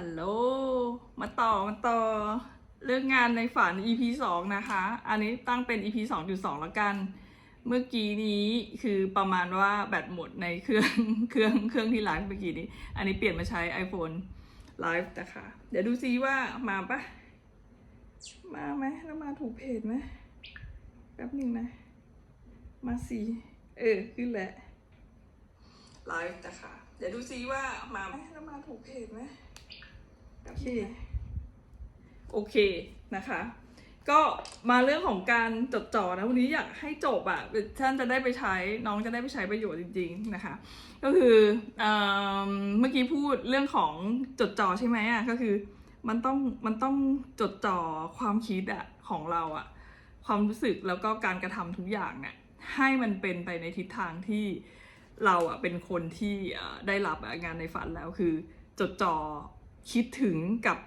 ฮัลโหล มาต่อ มาต่อ เรื่องงานในฝัน EP สองนะคะ อันนี้ตั้งเป็น EP สองจุดสองแล้วกัน เมื่อกี้นี้คือประมาณว่าแบตหมดในเครื่องเครื่องเครื่องที่ไลฟ์เมื่อกี้นี้ อันนี้เปลี่ยนมาใช้ iPhone ไลฟ์นะคะ เดี๋ยวดูซิว่ามาปะมาไหมแล้วมาถูกเพจไหมแป๊บหนึ่งนะ มาสิเออ ขึ้นแล้วไลฟ์นะคะ เดี๋ยวดูซิว่ามาไหมแล้วมาถูกเพจไหม โอเค โอเคนะคะ ก็มาเรื่องของการจดจ่อนะวันนี้อยากให้จบอะ่ะท่านจะได้ไปใช้น้องจะได้ไปใช้ประโยชน์จริง ๆนะคะ ก็คือเอเมื่อกี้พูดเรื่องของจดจ่อใช่ไหมอะ่ะก็คือมันต้องมันต้องจดจ่อความคิดอะของเราอะความรู้สึกแล้วก็การกระทำทุกอย่างเนี่ยให้มันเป็นไปในทิศทางที่เราอะเป็นคนที่ได้รับงานในฝันแล้วคือจดจ่อ คิดถึงกับ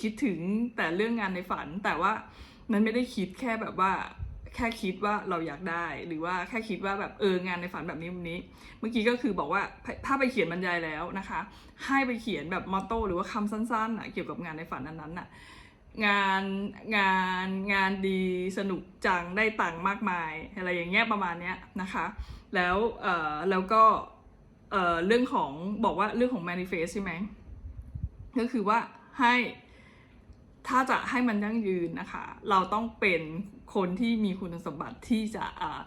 คิดถึงแต่เรื่องงานในฝัน แต่ว่ามันไม่ได้คิดแค่แบบว่า แค่คิดว่าเราอยากได้ หรือว่าแค่คิดว่าแบบเอองานในฝันแบบนี้แบบนี้ เมื่อกี้ก็คือบอกว่าถ้าไปเขียนบรรยายแล้วนะคะ ให้ไปเขียนแบบมอตโต้หรือว่าคำสั้นๆน่ะเกี่ยวกับงานในฝันนั้นๆน่ะงานงานงานดีสนุกจังได้ตังค์มากมาย อะไรอย่างเงี้ยประมาณเนี้ยนะคะ แล้วเอ่อแล้วก็เอ่อเรื่องของบอกว่าเรื่องของ manifest ใช่ไหม ก็คือว่าให้ถ้าจะให้มันยั่งยืนนะคะ เราต้องเป็นคนที่มีคุณสมบัติที่จะอ่า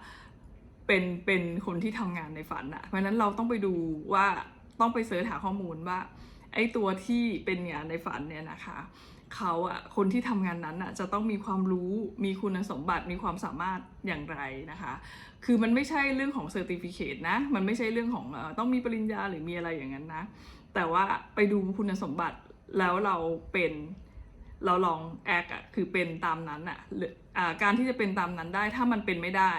เป็นเป็นคนที่ทำงานในฝันอะเพราะฉะนั้นเราต้องไปดูว่าต้องไปเสิร์ชหาข้อมูลว่าไอ้ตัวที่เป็นงานในฝันเนี่ยนะคะเขาอะคนที่ทำงานนั้นอะจะต้องมีความรู้มีคุณสมบัติมีความสามารถอย่างไรนะคะ คือมันไม่ใช่เรื่องของเซอร์ติฟิเคตนะ มันไม่ใช่เรื่องของต้องมีปริญญาหรือมีอะไรอย่างนั้นนะ แต่ว่าไปดูคุณสมบัติแล้วเราเป็นเราลองแอคอะคือเป็นตามนั้นอะหรืออ่าการที่จะเป็นตามนั้นได้ถ้ามันเป็นไม่ได้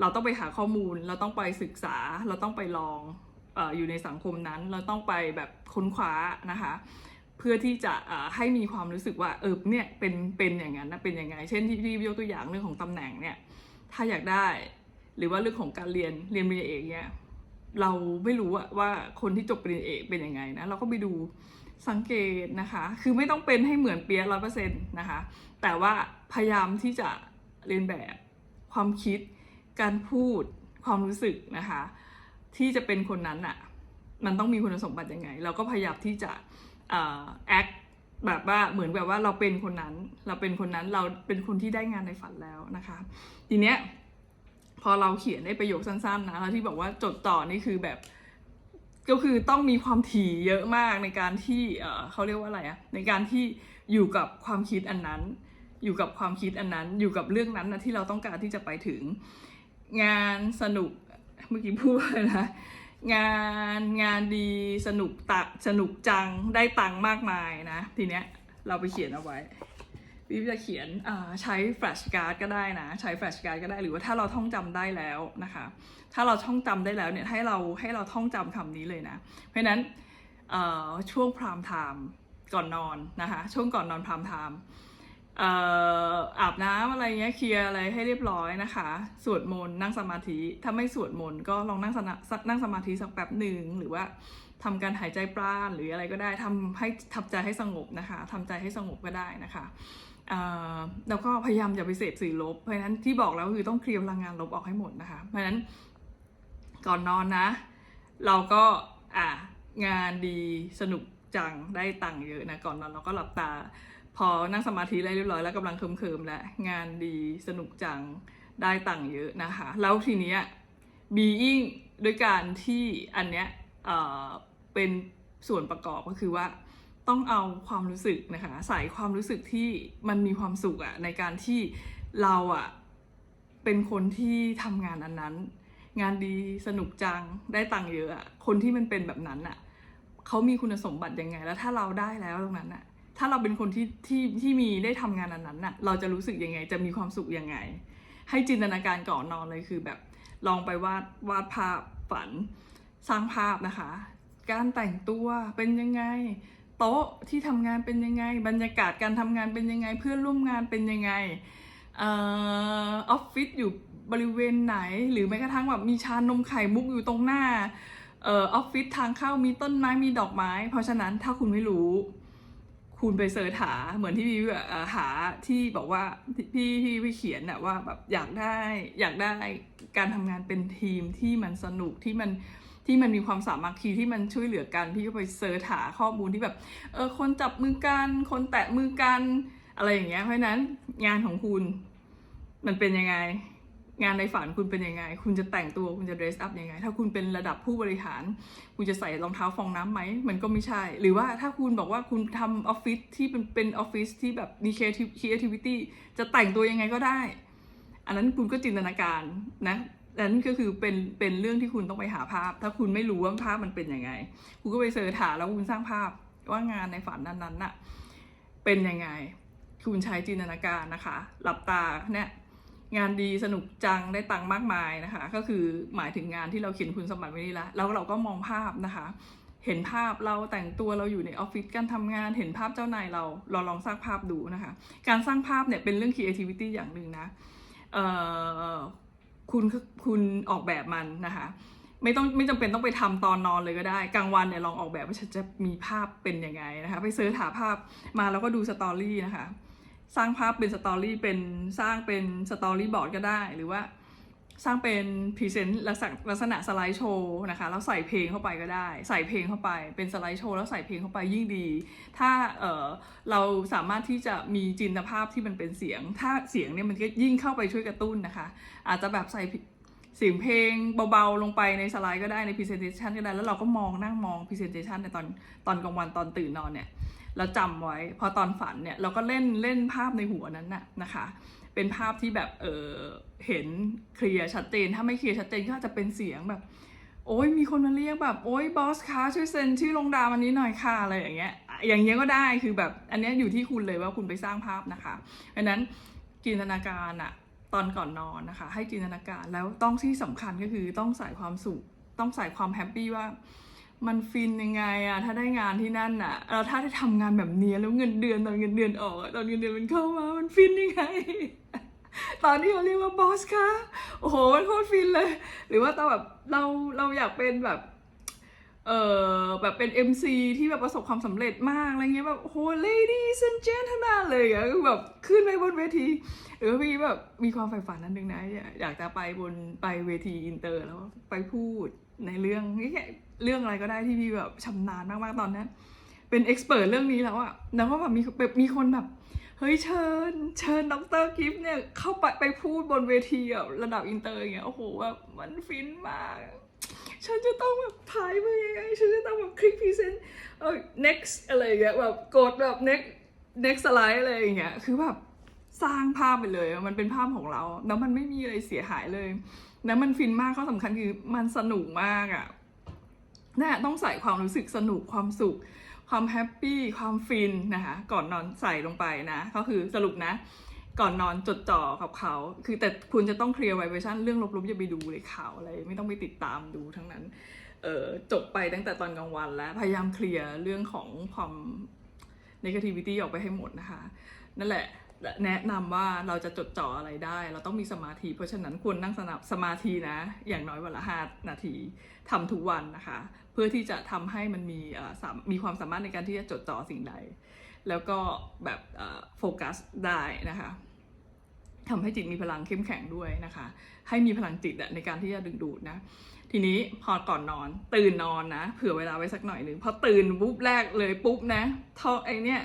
เราต้องไปหาข้อมูล เราต้องไปศึกษา เราต้องไปลองเอออยู่ในสังคมนั้น เราต้องไปแบบค้นคว้านะคะ เพื่อที่จะอ่าให้มีความรู้สึกว่าเออเนี่ยเป็นเป็นอย่างนั้นนะเป็นยังไง เช่นที่ที่ยกตัวอย่างเรื่องของตำแหน่งเนี่ยถ้าอยากได้ หรือว่าเรื่องของการเรียนเรียนปริญญาเอกเนี่ย เราไม่รู้อะว่าคนที่จบปริญญาเอกเป็นยังไงนะเราก็ไปดูสังเกตนะคะ คือไม่ต้องเป็นให้เหมือนเปียร้อยเปอร์เซ็นต์นะคะ แต่ว่าพยายามที่จะเรียนแบบความคิด การพูด ความรู้สึกนะคะ ที่จะเป็นคนนั้นอะมันต้องมีคุณสมบัติยังไง เราก็พยายามที่จะแอคแบบว่าเหมือนแบบว่าเราเป็นคนนั้น เราเป็นคนนั้น เราเป็นคนที่ได้งานในฝันแล้วนะคะ ทีเนี้ย อเราเขียนได้ประโยคสั้นๆนะแล้วที่บอกว่าจดต่อนี่คือแบบ ก็คือต้องมีความถี่เยอะมากในการที่เออเขาเรียกว่าอะไรอะในการที่อยู่กับความคิดอันนั้น อยู่กับความคิดอันนั้น อยู่กับเรื่องนั้นนะที่เราต้องการที่จะไปถึง งานสนุกเมื่อกี้พูดไรนะงานงานดีสนุกตะสนุกจังได้ตังค์มากมายนะ ทีเนี้ยเราไปเขียนเอาไว้ วิจะเขียนอ่าใช้แฟลชการ์ดก็ได้นะ ใช้แฟลชการ์ดก็ได้หรือว่าถ้าเราท่องจำได้แล้วนะคะ ถ้าเราท่องจำได้แล้วเนี่ยให้เราให้เราท่องจำคำนี้เลยนะ เพราะฉะนั้นเอ่อช่วงพรามไทม์ก่อนนอนนะคะช่วงก่อนนอนพรามไทม์เอ่ออาบน้ำอะไรเงี้ยเคลียร์อะไรให้เรียบร้อยนะคะ สวดมนต์นั่งสมาธิถ้าไม่สวดมนต์ก็ลองนั่งสนะนั่งสมาธิสักแป๊บหนึ่งหรือว่า ทำการหายใจปราณหรืออะไรก็ได้ทำให้ทำใจให้สงบนะคะทำใจให้สงบก็ได้นะคะแล้วก็พยายามอย่าไปเสพสื่อลบ เพราะฉะนั้นที่บอกแล้วคือต้องเคลียร์พลังงานลบออกให้หมดนะคะ เพราะฉะนั้นก่อนนอนนะ เราก็อ่างานดีสนุกจังได้ตังค์เยอะนะก่อนนอนเราก็หลับตา พอนั่งสมาธิไรเรียบร้อยแล้วกำลังเคิมๆแล้วงานดีสนุกจังได้ตังค์เยอะนะคะ แล้วทีเนี้ย being ด้วยการที่อันเนี้ย เป็นส่วนประกอบก็คือว่าต้องเอาความรู้สึกนะคะใส่ความรู้สึกที่มันมีความสุขอะในการที่เราอะเป็นคนที่ทำงานอันนั้น งานดีสนุกจังได้ตังค์เยอะอะคนที่มันเป็นแบบนั้นอะเขามีคุณสมบัติยังไง แล้วถ้าเราได้แล้วตรงนั้นอะถ้าเราเป็นคนที่ที่ที่มีได้ทำงานอันนั้นอะเราจะรู้สึกยังไง จะมีความสุขยังไง ให้จินตนาการก่อนนอนเลยคือแบบลองไปวาดวาดภาพฝัน สร้างภาพนะคะ การแต่งตัวเป็นยังไง โต๊ะที่ทำงานเป็นยังไง บรรยากาศการทำงานเป็นยังไง เพื่อนร่วมงานเป็นยังไงออฟฟิศอยู่บริเวณไหน หรือแม้กระทั่งแบบมีชานมไข่มุกอยู่ตรงหน้าออฟฟิศทางเข้ามีต้นไม้มีดอกไม้ เพราะฉะนั้นถ้าคุณไม่รู้ คุณไปเสิร์ชหาเหมือนที่พี่หาที่บอกว่าพี่พี่พี่เขียนน่ะว่าแบบอยากได้อยากได้การทำงานเป็นทีมที่มันสนุกที่มัน ที่มันมีความสามัคคีที่มันช่วยเหลือกันพี่ก็ไปเสิร์ชหาข้อมูลที่แบบเออคนจับมือกันคนแตะมือกันอะไรอย่างเงี้ยเพราะนั้นงานของคุณมันเป็นยังไง งานในฝันคุณเป็นยังไง คุณจะแต่งตัวคุณจะ dress up ยังไง ถ้าคุณเป็นระดับผู้บริหาร คุณจะใส่รองเท้าฟองน้ำไหม มันก็ไม่ใช่ หรือว่าถ้าคุณบอกว่าคุณทำออฟฟิศที่เป็นเป็นออฟฟิศที่แบบมี creativity จะแต่งตัวยังไงก็ได้ อันนั้นคุณก็จินตนาการนะ นั้นก็คือเป็นเป็นเรื่องที่คุณต้องไปหาภาพ ถ้าคุณไม่รู้ว่าภาพมันเป็นยังไง คุณก็ไปเสิร์ชหาแล้วคุณสร้างภาพว่างานในฝันนั้นๆน่ะเป็นยังไง คุณใช้จินตนาการนะคะ หลับตาเนี่ยงานดีสนุกจังได้ตังค์มากมายนะคะ ก็คือหมายถึงงานที่เราเขียนคุณสมบัติไว้นี่ละแล้วเราก็มองภาพนะคะ เห็นภาพเราแต่งตัวเราอยู่ในออฟฟิศการทำงานเห็นภาพเจ้านายเราเราลองสร้างภาพดูนะคะ การสร้างภาพเนี่ยเป็นเรื่อง creativity อย่างหนึ่งนะเอ่อ คุณคุณออกแบบมันนะคะ ไม่ต้องไม่จำเป็นต้องไปทำตอนนอนเลยก็ได้กลางวันเนี่ยลองออกแบบว่าฉันจะมีภาพเป็นยังไงนะคะ ไปเสิร์ชหาภาพมาแล้วก็ดูสตอรี่นะคะ สร้างภาพเป็นสตอรี่เป็นสร้างเป็นสตอรี่บอร์ดก็ได้หรือว่า สร้างเป็นพรีเซนต์ลักษณะสไลด์โชว์นะคะแล้วใส่เพลงเข้าไปก็ได้ ใส่เพลงเข้าไปเป็นสไลด์โชว์แล้วใส่เพลงเข้าไปยิ่งดี ถ้าเเราสามารถที่จะมีจินตภาพที่มันเป็นเสียง ถ้าเสียงเนี่ยมันก็ยิ่งเข้าไปช่วยกระตุ้นนะคะ อาจจะแบบใส่เสียงเพลงเบาๆ ลงไปในสไลด์ก็ได้ใน presentation ก็ได้ แล้วเราก็มองนั่งมอง presentation ในตอนตอนกลางวันตอนตื่นนอนเนี่ยแล้วจำไว้พอตอนฝันเนี่ยเราก็เล่นเล่นภาพในหัวนั้นน่ะนะคะ เป็นภาพที่แบบเออเห็นเคลียร์ชัดเจน ถ้าไม่เคลียร์ชัดเจนก็อาจจะเป็นเสียงแบบ โอ้ยมีคนมาเรียกแบบโอ้ยบอสคะช่วยเซ็นชื่อลงดาวอันนี้หน่อยค่ะอะไรอย่างเงี้ย อย่างเงี้ยก็ได้คือแบบอันเนี้ยอยู่ที่คุณเลยว่าคุณไปสร้างภาพนะคะเพราะนั้นจินตนาการอะตอนก่อนนอนนะคะ ให้จินตนาการแล้วต้องที่สำคัญก็คือต้องใส่ความสุข ต้องใส่ความแฮปปี้ว่ามันฟินยังไงอะถ้าได้งานที่นั่นอะแล้วถ้าได้ทำงานแบบเนี้ยแล้วเงินเดือนตอนเงินเดือนออกตอนเงินเดือนมันเข้ามา มันฟินยังไง ตอนที่เราเรียกว่าบอสคะโอ้โหมันโคตรฟินเลย หรือว่าตอนแบบเราเราอยากเป็นแบบเออแบบเป็น MC ที่แบบประสบความสำเร็จมากอะไรเงี้ยแบบโอ้โห ladies and gentlemen เลยอะคือแบบขึ้นไปบนเวที หรือพี่แบบมีความใฝ่ฝันนั้นหนึ่งนะอยากจะไปบนไปเวทีอินเตอร์แล้วไปพูดในเรื่องนี่แค่เรื่องอะไรก็ได้ที่พี่แบบชำนาญมากๆตอนนั้น เป็นเอ็กซ์เพรสเรื่องนี้แล้วอะแล้วก็แบบมีแบบมีคนแบบ เฮ้ยเชิญ เชิญดรกิฟต์เนี่ยเข้าไปไปพูดบนเวทีแบบระดับอินเตอร์อย่างเงี้ยโอ้โหแบบมันฟินมาก ฉันจะต้องแบบถ่ายมือยังไงฉันจะต้องแบบคลิกพรีเซนต์เออ next อะไรอย่างเงี้ยแบบกดแบบ next next slide อะไรอย่างเงี้ยคือแบบสร้างภาพไปเลยมันเป็นภาพของเรา แล้วมันไม่มีอะไรเสียหายเลย แล้วมันฟินมากข้อสำคัญคือมันสนุกมากอะน่ะต้องใส่ความรู้สึกสนุกความสุข ความแฮปปี้ความฟินนะคะ ก่อนนอนใส่ลงไปนะก็คือสรุปนะ ก่อนนอนจดจ่อกับเขา คือแต่คุณจะต้องเคลียร์ไวเวชันเรื่องลบๆอย่าไปดูเลยข่าวอะไร ไม่ต้องไปติดตามดูทั้งนั้นเออจบไปตั้งแต่ตอนกลางวันแล้ว พยายามเคลียร์เรื่องของความ negativity ออกไปให้หมดนะคะ นั่นแหละแนะนำว่าเราจะจดจ่ออะไรได้ เราต้องมีสมาธิ เพราะฉะนั้นควรนั่งสนับสมาธินะ อย่างน้อยวันละห้านาทีทำทุกวันนะคะ พื่อที่จะทำให้มันมีมีความสามารถในการที่จะจดจ่อสิ่งใด แล้วก็แบบโฟกัสได้นะคะทำให้จิตมีพลังเข้มแข็งด้วยนะคะ ให้มีพลังจิตในการที่จะดึงดูดนะ ทีนี้พอก่อนนอนตื่นนอนนะ เผื่อเวลาไว้สักหน่อยหนึ่งพอตื่นปุ๊บแรกเลยปุ๊บนะท้อไอเนี้ย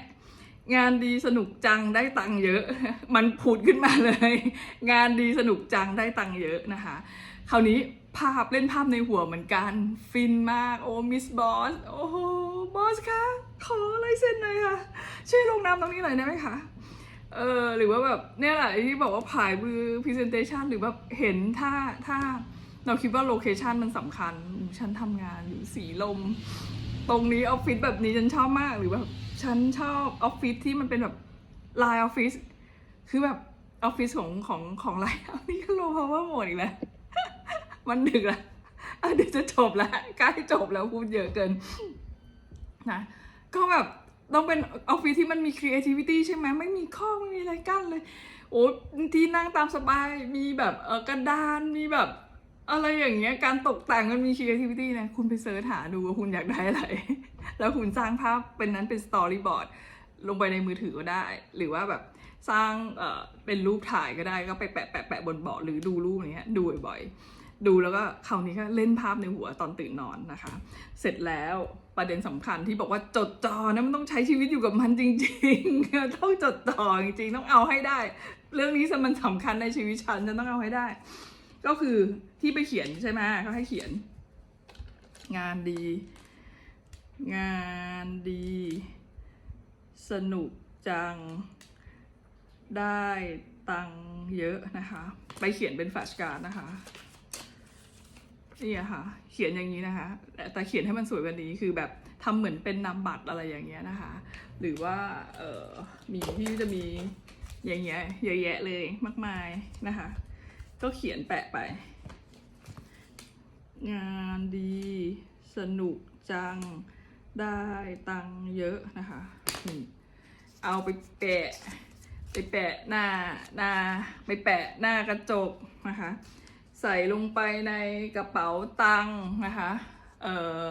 งานดีสนุกจังได้ตังเยอะ มันผุดขึ้นมาเลย งานดีสนุกจังได้ตังเยอะนะคะ คราวนี้ ภาพเล่นภาพในหัวเหมือนกัน ฟินมากโอ้มิสบอสโอ้โหบอสคะขอลายเซ็นหน่อยค่ะ ช่วยลงนามตรงนี้หน่อยได้ไหมคะเออหรือว่าแบบเนี่ยแหละที่บอกว่าผายมือ presentation หรือแบบเห็นถ้าถ้าเราคิดว่าโลเคชันมันสำคัญฉันทำงานอยู่สีลม ตรงนี้ออฟฟิศแบบนี้ฉันชอบมากหรือแบบฉันชอบออฟฟิศที่มันเป็นแบบไลน์ออฟฟิศคือแบบออฟฟิศของของของไลน์นี่ก็โลพาวเวอร์หมดอีกแล้ว มันดึกแล้วอะเดี๋ยวจะจบแล้วใกล้จบแล้วพูดเยอะเกินนะก็แบบต้องเป็นออฟฟิศที่มันมี creativity ใช่ไหมไม่มีข้อไม่มีอะไรกั้นเลย โอ้ที่นั่งตามสบายมีแบบเออกระดานมีแบบอะไรอย่างเงี้ยการตกแต่งมันมี creativity นะคุณไปเสิร์ชหาดูว่าคุณอยากได้อะไร แล้วคุณสร้างภาพเป็นนั้นเป็น storyboard ลงไปในมือถือก็ได้ หรือว่าแบบสร้างเออเป็นรูปถ่ายก็ได้ก็ไปแปะแปะแปะบนเบาะหรือดูรูปอย่างเนี้ยดูบ่อยๆ ดูแล้วก็คราวนี้ก็เล่นภาพในหัวตอนตื่นนอนนะคะ เสร็จแล้วประเด็นสำคัญที่บอกว่าจดจ่อนะมันต้องใช้ชีวิตอยู่กับมันจริงๆต้องจดจ่อจริงๆต้องเอาให้ได้ เรื่องนี้มันสำคัญในชีวิตฉันฉันต้องเอาให้ได้ ก็คือที่ไปเขียนใช่ไหมเขาให้เขียน งานดี งานดี สนุกจังได้ตังเยอะนะคะ ไปเขียนเป็นแฟชการ์ดนะคะ นี่อะค่ะ เขียนอย่างนี้นะคะ แต่เขียนให้มันสวยกว่านี้คือแบบทำเหมือนเป็นนามบัตรอะไรอย่างเงี้ยนะคะ หรือว่าเออมีที่จะมีอย่างเงี้ยเยอะแยะเลยมากมายนะคะ ก็เขียนแปะไป งานดีสนุกจังได้ตังเยอะนะคะเอาไปแปะ ไปแปะหน้าหน้าไปแปะหน้ากระจกนะคะ ใส่ลงไปในกระเป๋าตังค์นะคะเอ่อ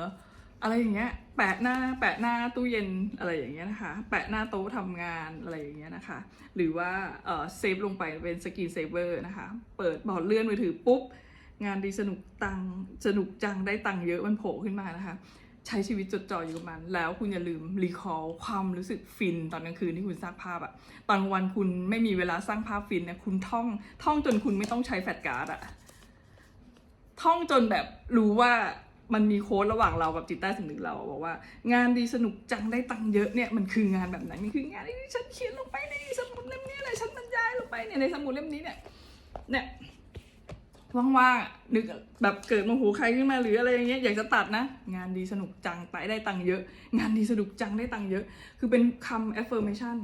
อะไรอย่างเงี้ยแปะหน้าแปะหน้าตู้เย็นอะไรอย่างเงี้ยนะคะ แปะหน้าโต๊ะทำงานอะไรอย่างเงี้ยนะคะ หรือว่าเอ่อเซฟลงไปเป็นสกีนเซเวอร์นะคะ เปิดบอร์ดเลื่อนมือถือปุ๊บ งานดีสนุกตังสนุกจังได้ตังเยอะมันโผล่ขึ้นมานะคะ ใช้ชีวิตจดจ่ออยู่กับมัน แล้วคุณอย่าลืมรีคอลความรู้สึกฟินตอนกลางคืนที่คุณสร้างภาพอะตอนวันคุณไม่มีเวลาสร้างภาพฟินเนี่ยคุณท่องท่องจนคุณไม่ต้องใช้แฟลชการ์ดอะ ท่องจนแบบรู้ว่ามันมีโค้ดระหว่างเรากับจิตใต้สำนึกเราบอกว่า งานดีสนุกจังได้ตังค์เยอะเนี่ยมันคืองานแบบไหนมันคืองานที่ฉันเขียนลงไปในสมุดเล่มนี้เลยฉันบรรยายลงไปเนี่ยในสมุดเล่มนี้เนี่ยเนี่ยว่างๆนึกแบบเกิดโมโหใครขึ้นมาหรืออะไรอย่างเงี้ยอยากจะตัดนะ งานดีสนุกจังไปได้ตังค์เยอะ งานดีสนุกจังได้ตังค์เยอะ คือเป็นคำ affirmation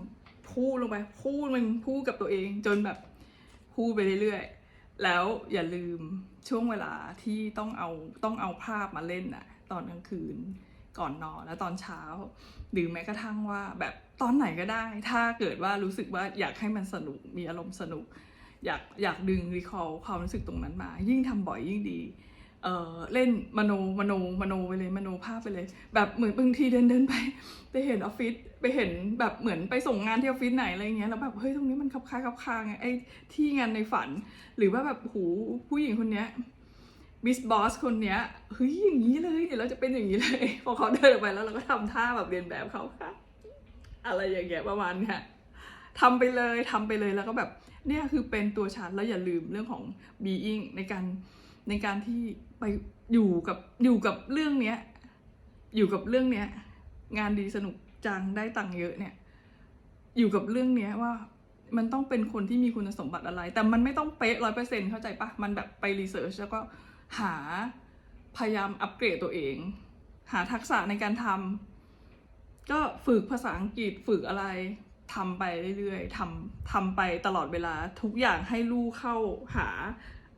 พูดลงไปพูดมันพูดกับตัวเองจนแบบพูดไปเรื่อยๆ แล้วอย่าลืมช่วงเวลาที่ต้องเอาต้องเอาภาพมาเล่นอะตอนกลางคืนก่อนนอนและตอนเช้า หรือแม้กระทั่งว่าแบบตอนไหนก็ได้ ถ้าเกิดว่ารู้สึกว่าอยากให้มันสนุกมีอารมณ์สนุก อยากอยากดึงรีคอลความรู้สึกตรงนั้นมา ยิ่งทำบ่อยยิ่งดี เออเล่นมโนมโนมโนไปเลยมโนภาพไปเลย แบบเหมือนบางทีเดินเดินไปไปเห็นออฟฟิศไปเห็นแบบเหมือนไปส่งงานที่ออฟฟิศไหนอะไรเงี้ยแล้วแบบเฮ้ยตรงนี้มันคับคลายคับคาไงไอ้ที่งานในฝัน หรือว่าแบบหูผู้หญิงคนเนี้ยบิสบอสคนเนี้ยเฮ้ยอย่างนี้เลยเดี๋ยวเราจะเป็นอย่างนี้เลย พอเขาเดินออกไปแล้วเราก็ทำท่าแบบเรียนแบบเขาค่ะ อะไรอย่างเงี้ยประมาณเนี้ยทำไปเลยทำไปเลยแล้วก็แบบเนี่ยคือเป็นตัวฉันแล้วอย่าลืมเรื่องของ being ในการในการที่ ไปอยู่กับอยู่กับเรื่องเนี้ย อยู่กับเรื่องเนี้ย งานดีสนุกจังได้ตังค์เยอะเนี่ย อยู่กับเรื่องเนี้ยว่ามันต้องเป็นคนที่มีคุณสมบัติอะไร แต่มันไม่ต้องเป๊ะร้อยเปอร์เซ็นเข้าใจปะมันแบบไปรีเสิร์ชแล้วก็หาพยายามอัปเกรดตัวเอง หาทักษะในการทำก็ฝึกภาษาอังกฤษฝึกอะไรทำไปเรื่อยๆทำทำไปตลอดเวลาทุกอย่างให้ลูกเข้าหา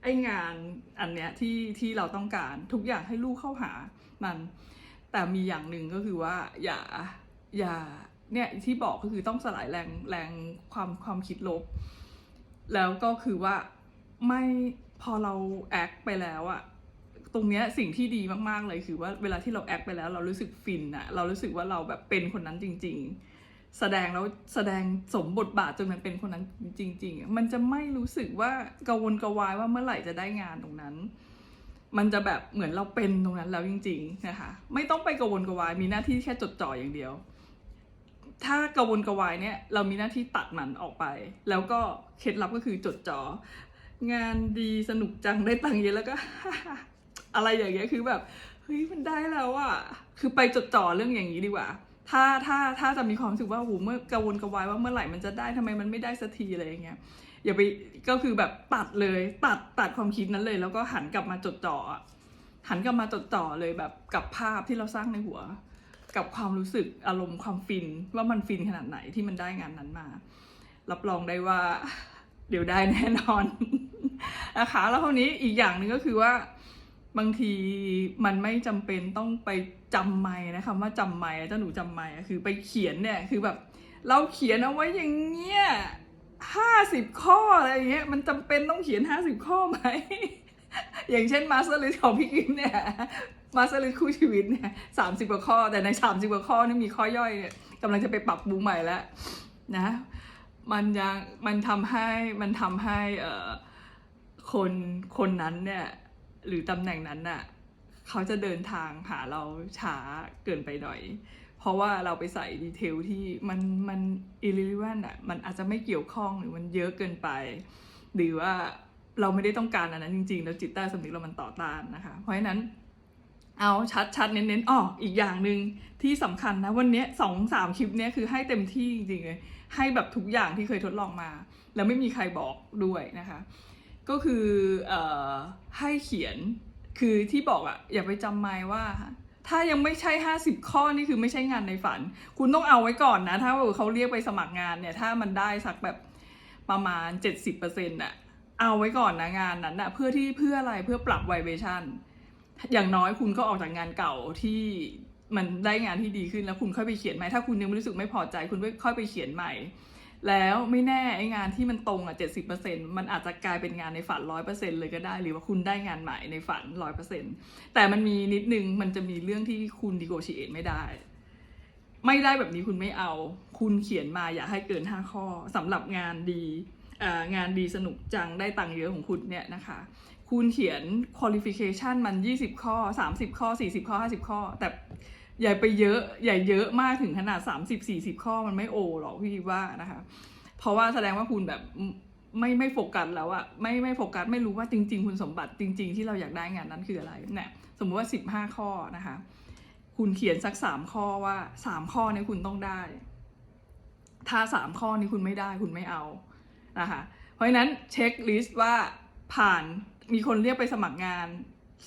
ไองานอันเนี้ยที่ที่เราต้องการทุกอย่างให้ลูกเข้าหามัน แต่มีอย่างหนึ่งก็คือว่าอย่าอย่าเนี่ยที่บอกก็คือต้องสลายแรงแรงความความคิดลบ แล้วก็คือว่าไม่พอเราแอคไปแล้วอะตรงเนี้ยสิ่งที่ดีมากๆเลยคือว่าเวลาที่เราแอคไปแล้ว เรารู้สึกฟินอะเรารู้สึกว่าเราแบบเป็นคนนั้นจริง ๆ แสดงแล้วแสดงสมบทบาทจนมันเป็นคนนั้นจริงๆอะมันจะไม่รู้สึกว่ากระวนกวายว่าเมื่อไหร่จะได้งานตรงนั้น มันจะแบบเหมือนเราเป็นตรงนั้นแล้วจริง ๆ นะคะ ไม่ต้องไปกระวนกวายมีหน้าที่แค่จดจ่ออย่างเดียว ถ้ากระวนกวายเนี่ยเรามีหน้าที่ตัดมันออกไป แล้วก็เคล็ดลับก็คือจดจ่องานดีสนุกจังได้ตังค์เยอะแล้วก็ อะไรอย่างเงี้ยคือแบบเฮ้ยมันได้แล้วอะคือไปจดจ่อเรื่องอย่างนี้ดีกว่า ถ้าถ้าถ้าจะมีความรู้สึกว่าโอ้โหเมื่อกระวนกระวายว่าเมื่อไหร่มันจะได้ทำไมมันไม่ได้สักทีอะไรอย่างเงี้ยอย่าไปก็คือแบบตัดเลยตัดตัดความคิดนั้นเลย แล้วก็หันกลับมาจดจ่อหันกลับมาจดจ่อเลยแบบกับภาพที่เราสร้างในหัว กับความรู้สึกอารมณ์ความฟินว่ามันฟินขนาดไหนที่มันได้งานนั้นมา รับรองได้ว่า เดี๋ยวได้แน่นอนนะคะแล้วคราวนี้อีกอย่างหนึ่งก็คือว่า บางทีมันไม่จำเป็นต้องไปจำไม่นะคำว่าจำไม่เจ้าหนูจำไม่คือไปเขียนเนี่ยคือแบบ เราเขียนเอาไว้อย่างเงี้ยห้าสิบข้ออะไรเงี้ยมันจำเป็นต้องเขียนห้าสิบข้อไหม อย่างเช่นมาสเตอร์ลิสของพี่กิมเนี่ยมาสเตอร์ลิสคู่ชีวิตเนี่ยสามสิบกว่าข้อ แต่ในสามสิบกว่าข้อนี่มีข้อย่อยเนี่ยกำลังจะไปปรับปรุงใหม่แล้วนะมันยังมันทำให้มันทำให้เอ่อคนคนนั้นเนี่ย หรือตำแหน่งนั้นน่ะเขาจะเดินทางหาเราช้าเกินไปหน่อย เพราะว่าเราไปใส่ดีเทลที่มันมันอิริลิวันอะมันอาจจะไม่เกี่ยวข้องหรือมันเยอะเกินไป หรือว่าเราไม่ได้ต้องการอันนั้นจริงๆ แล้วจิตใต้สำนึกเรามันต่อต้านนะคะ เพราะฉะนั้นเอาชัดๆเน้นๆอ๋ออีกอย่างหนึ่งที่สำคัญนะวันนี้สองสามคลิปเนี้ยคือให้เต็มที่จริงๆเลยให้แบบทุกอย่างที่เคยทดลองมา แล้วไม่มีใครบอกด้วยนะคะ ก็คืออให้เขียนคือที่บอกอะอย่าไปจำไม่ว่า ถ้ายังไม่ใช่ห้าสิบข้อนี่คือไม่ใช่งานในฝัน คุณต้องเอาไว้ก่อนนะ ถ้าเขาเรียกไปสมัครงานเนี่ย ถ้ามันได้สักแบบประมาณ 70%น่ะเอาไว้ก่อนนะงานนั้นน่ะเพื่อที่เพื่ออะไรเพื่อปรับไวเบชันอย่างน้อยคุณก็ออกจากงานเก่าที่มันได้งานที่ดีขึ้นแล้วคุณค่อยไปเขียนใหม่ถ้าคุณยังรู้สึกไม่พอใจคุณค่อยไปเขียนใหม่ แล้วไม่แน่ไอ้งานที่มันตรงอะเจ็ดสิบเปอร์เซ็นมันอาจจะกลายเป็นงานในฝันร้อยเปอร์เซ็นเลยก็ได้ หรือว่าคุณได้งานใหม่ในฝันร้อยเปอร์เซ็นแต่มันมีนิดนึงมันจะมีเรื่องที่คุณดีโกชิเอตไม่ได้ ไม่ได้แบบนี้คุณไม่เอา คุณเขียนมาอย่าให้เกินห้าข้อสำหรับงานดีงานดีสนุกจังได้ตังค์เยอะของคุณเนี่ยนะคะ คุณเขียน qualification มัน 20 ข้อ 30 ข้อ 40 ข้อ 50 ข้อ แต่ อย่ไปเยอะอย่เยอะมากถึงขนาด 30 40 ข้อมันไม่โอหรอกพี่ว่านะคะ เพราะว่าแสดงว่าคุณแบบไม่ไม่โฟกัสแล้วอะไม่ไม่โฟกัสไม่รู้ว่าจริง ๆ คุณสมบัติจริง ๆ ที่เราอยากได้งานนั้นคืออะไรเนี่ยสมมติว่า 15 ข้อนะคะ คุณเขียนสักสามข้อว่าสามข้อนี้คุณต้องได้ ถ้าสามข้อนี้คุณไม่ได้คุณไม่เอานะคะ เพราะฉะนั้นเช็คลิสต์ว่าผ่านมีคนเรียกไปสมัครงาน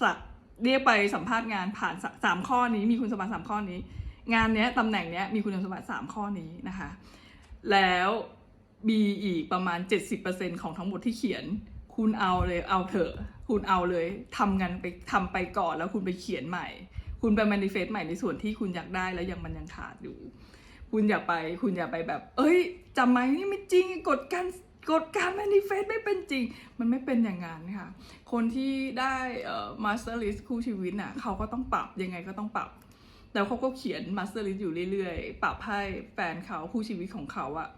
สัก เรียกไปสัมภาษณ์งานผ่านสามข้อนี้ มีคุณสมบัติสามข้อนี้ งานเนี้ยตำแหน่งเนี้ยมีคุณสมบัติสามข้อนี้นะคะ แล้วมีอีกประมาณ 70%ของทั้งหมดที่เขียน คุณเอาเลยเอาเถอะคุณเอาเลยทำงานไปทำไปก่อนแล้วคุณไปเขียนใหม่ คุณไป manifest ใหม่ในส่วนที่คุณอยากได้แล้วยังมันยังขาดอยู่ คุณอย่าไป คุณอย่าไปแบบ เอ้ยจำไหมนี่ไม่จริงกฎการ กฎการ manifest ไม่เป็นจริง มันไม่เป็นอย่างนั้นค่ะ คนที่ได้เอ่อ master list คู่ชีวิตน่ะเขาก็ต้องปรับยังไงก็ต้องปรับแล้วเขาก็เขียน master list อยู่เรื่อยๆ ปรับให้แฟนเขาคู่ชีวิตของเขาอะ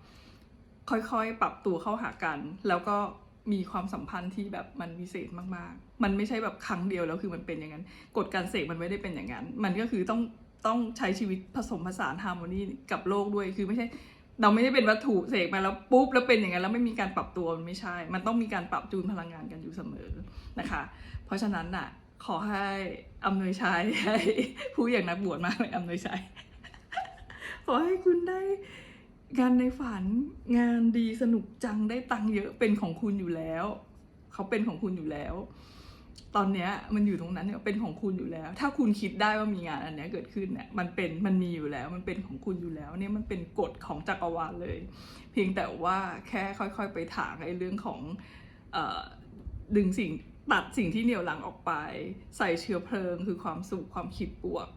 ค่อยๆ ปรับตัวเข้าหากัน แล้วก็มีความสัมพันธ์ที่แบบมันพิเศษมากๆ มันไม่ใช่แบบครั้งเดียวแล้วคือมันเป็นอย่างนั้น กฎการเสกมันไม่ได้เป็นอย่างนั้น มันก็คือต้องต้องใช้ชีวิตผสมผสานฮาร์โมนีกับโลกด้วย คือไม่ใช่ เราไม่ได้เป็นวัตถุเสกมาแล้วปุ๊บแล้วเป็นอย่างนั้นแล้วไม่มีการปรับตัวมันไม่ใช่ มันต้องมีการปรับจูนพลังงานกันอยู่เสมอนะคะ เพราะฉะนั้นน่ะขอให้อำนวยชัยให้ผู้อย่างนักบวชมากเลยอำนวยชัยขอให้คุณได้งานในฝันงานดีสนุกจังได้ตังเยอะเป็นของคุณอยู่แล้ว เขาเป็นของคุณอยู่แล้ว ตอนเนี้ยมันอยู่ตรงนั้นเนี่ยเป็นของคุณอยู่แล้ว ถ้าคุณคิดได้ว่ามีงานอันเนี้ยเกิดขึ้นเนี่ยมันเป็นมันมีอยู่แล้วมันเป็นของคุณอยู่แล้วเนี่ยมันเป็นกฎของจักรวาลเลย เพียงแต่ว่าแค่ค่อยๆ ไปถางไอ้เรื่องของอดึงสิ่งตัดสิ่งที่เหนี่ยวหลังออกไป ใส่เชื้อเพลิง คือความสุขความคิดบวก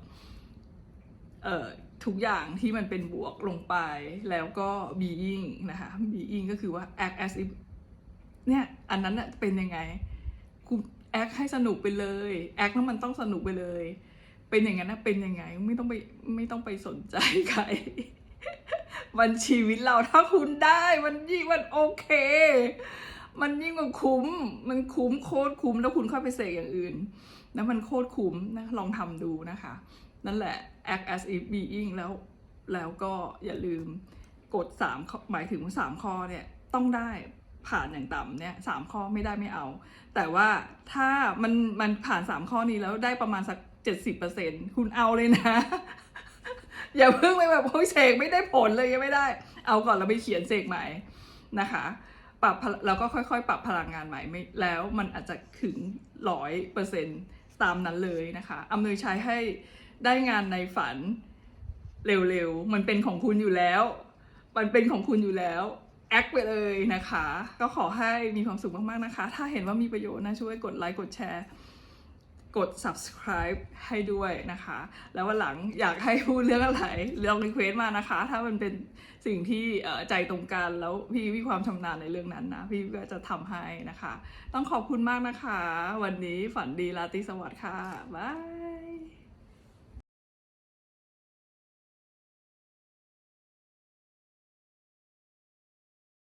เอ่อทุกอย่างที่มันเป็นบวกลงไป แล้วก็ being นะคะ being ก็คือว่า act as if เนี่ยอันนั้นเป็นยังไงคุณ แอคให้สนุกไปเลยแอคแล้วมันต้องสนุกไปเลย เป็นอย่างนั้นนะเป็นยังไงไม่ต้องไปไม่ต้องไปสนใจใครมันชีวิตเราถ้าคุณได้มันยิ่งมันโอเค มันยิ่งกว่าคุ้ม มันคุ้มโคตรคุ้มแล้วคุณค่อยไปเสกอย่างอื่น แล้วมันโคตรคุ้มนะลองทำดูนะคะ นั่นแหละ act as if being แล้วแล้วก็อย่าลืมกดสามหมายถึงสามข้อเนี่ยต้องได้ ผ่านอย่างต่ำเนี่ยสามข้อไม่ได้ไม่เอา แต่ว่าถ้ามันมันผ่านสามข้อนี้แล้วได้ประมาณสักเจ็ดสิบเปอร์เซ็นคุณเอาเลยนะ อย่าเพิ่งไปแบบโอ้ยเสกไม่ได้ผลเลยยังไม่ได้ เอาก่อนแล้วไปเขียนเสกใหม่นะคะ ปรับพลแล้วก็ค่อยๆ ปรับพลังงานใหม่ไม่แล้วมันอาจจะถึงร้อยเปอร์เซ็นตามนั้นเลยนะคะอำนวยชัยให้ได้งานในฝันเร็วๆ มันเป็นของคุณอยู่แล้ว มันเป็นของคุณอยู่แล้ว แอคไปเลยนะคะ ก็ขอให้มีความสุขมาก ๆ นะคะ ถ้าเห็นว่ามีประโยชน์นะช่วยกดไลค์กดแชร์ กด subscribe ให้ด้วยนะคะ แล้ววันหลังอยากให้พูดเรื่องอะไรลองรีเควสมานะคะ ถ้ามันเป็นสิ่งที่ใจตรงกันแล้วพี่มีความชำนาญในเรื่องนั้นนะ พี่ก็จะทำให้นะคะ ต้องขอบคุณมากนะคะ วันนี้ฝันดีราตรีสวัสดิ์ค่ะ บาย